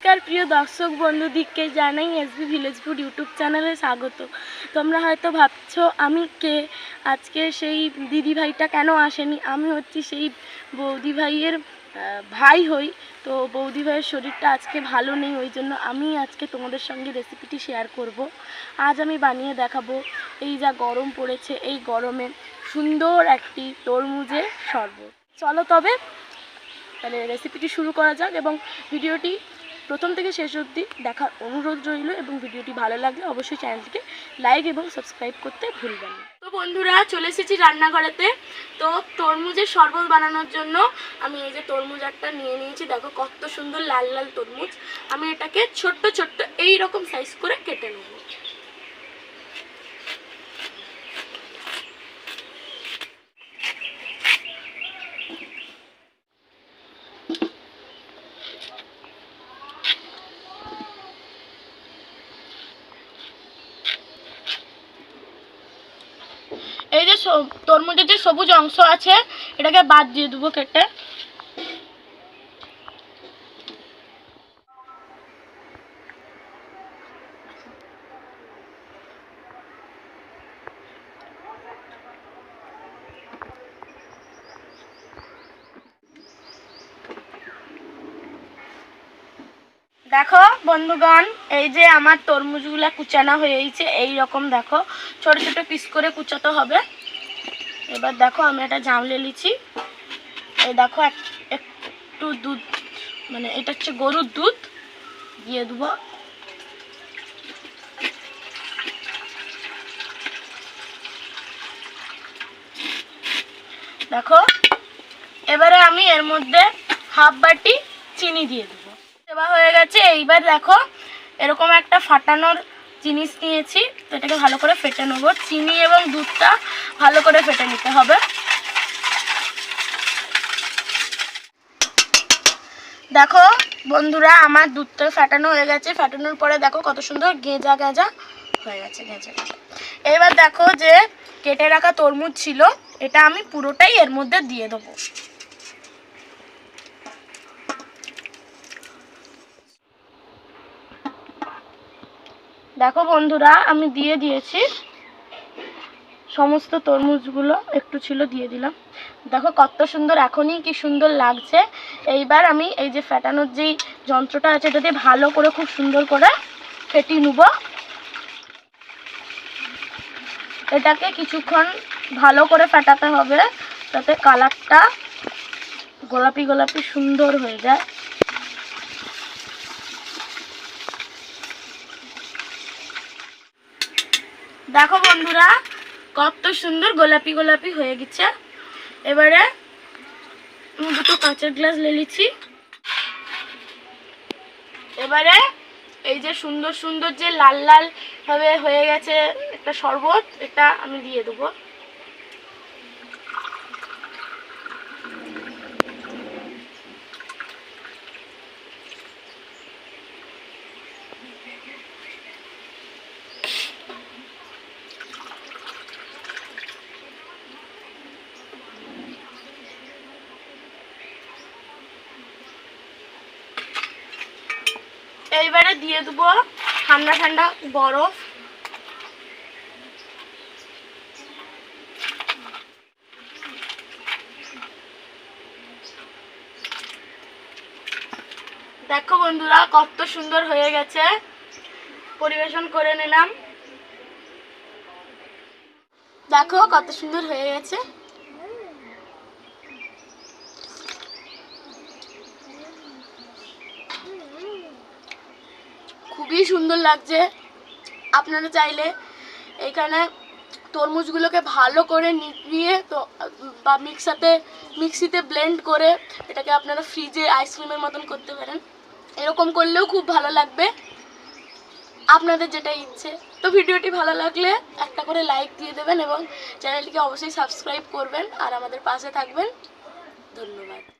নমস্কার প্রিয় দর্শক বন্ধুদিককে জানাই এসবি ভিলেজ ফুড ইউটিউব চ্যানেলে স্বাগত। তোমরা হয়তো ভাবছ, আমি কে? আজকে সেই দিদি ভাইটা কেন আসেনি? আমি হচ্ছি সেই বৌদি ভাইয়ের ভাই হই। তো বৌদি ভাইয়ের শরীরটা আজকে ভালো নেই, ওই জন্য আমি আজকে তোমাদের সঙ্গে রেসিপিটি শেয়ার করব। আজ আমি বানিয়ে দেখাবো এই যা গরম পড়েছে, এই গরমে সুন্দর একটি তরমুজের শরবত। চলো তবে, তাহলে রেসিপিটি শুরু করা যাক এবং ভিডিওটি প্রথম থেকে শেষ অবধি দেখার অনুরোধ রইল এবং ভিডিওটি ভালো লাগলে অবশ্যই চ্যানেলটিকে লাইক এবং সাবস্ক্রাইব করতে ভুলবেন না। তো বন্ধুরা, চলে এসেছি রান্নাঘরেতে। তো তরমুজের শরবত বানানোর জন্য আমি এই যে তরমুজ একটা নিয়ে নিয়েছি। দেখো কত সুন্দর লাল লাল তরমুজ। আমি এটাকে ছোট্ট ছোট্ট এই রকম সাইজ করে কেটে নেব। তরমুজের যে সবুজ অংশ আছে, এটাকে বাদ দিয়ে দেবো কেটে। দেখো বন্ধুগণ, এই যে আমার তরমুজগুলা কুচানো হয়েছে এই রকম দেখো, ছোট ছোট পিস করে কুচাতে হবে। এবার দেখো আমি একটা জামলে লিছি এই দেখো এক- একটু দুধ মানে এটা হচ্ছে গরুর দুধ। দিয়ে দেবো। দেখো, এবারে আমি এর মধ্যে হাফ বাটি চিনি দিয়ে দেবো। দেওয়া হয়ে গেছে। এইবার দেখো, এরকম একটা ফাটানোর জিনিস নিয়েছি, তো এটাকে ভালো করে ফেটে নেব। চিনি এবং দুধটা ভালো করে ফেটে নিতে হবে। দেখো বন্ধুরা, আমার দুধটা ফাটানো হয়ে গেছে। ফাটানোর পরে দেখো কত সুন্দর গেঁজা গেঁজা হয়ে গেছে, গেঁজা এবার দেখো যে কেটে রাখা তরমুজ ছিল, এটা আমি পুরোটাই এর মধ্যে দিয়ে দেবো। দেখো বন্ধুরা, আমি দিয়ে দিয়েছি। সমস্ত তরমুজগুলো একটু ছিল, দিয়ে দিলাম। দেখো কত সুন্দর, এখনই কি সুন্দর লাগছে। এইবার আমি এই যে ফেটানোর যেই যন্ত্রটা আছে, এটা দিয়ে ভালো করে, খুব সুন্দর করে ফেটিয়ে নেব। এটাকে কিছুক্ষণ ভালো করে ফেটাতে হবে তাতে কালারটা গোলাপি গোলাপি সুন্দর হয়ে যায়। দেখো বন্ধুরা, কত সুন্দর গোলাপি গোলাপি হয়ে গেছে। এবারে দুটো কাঁচের গ্লাস লেলিছি এবারে এই যে সুন্দর সুন্দর যে লাল লাল ভাবে হয়ে গেছে একটা শরবত, এটা আমি দিয়ে দেবো। এইবারে দিয়ে দেবো ঠান্ডা ঠান্ডা বরফ। দেখো বন্ধুরা, কত সুন্দর হয়ে গেছে। পরিবেশন করে নিলাম। দেখো কত সুন্দর হয়ে গেছে। খুবই সুন্দর লাগছে। আপনারা চাইলে এখানে তরমুজগুলোকে ভালো করে নিয়ে তো, বা মিক্সাতে, মিক্সিতে ব্লেন্ড করে এটাকে আপনারা ফ্রিজে আইসক্রিমের মতন করতে পারেন। এরকম করলেও খুব ভালো লাগবে। আপনাদের যেটা ইচ্ছে। তো ভিডিওটি ভালো লাগলে একটা করে লাইক দিয়ে দেবেন এবং চ্যানেলটিকে অবশ্যই সাবস্ক্রাইব করবেন আর আমাদের পাশে থাকবেন। ধন্যবাদ।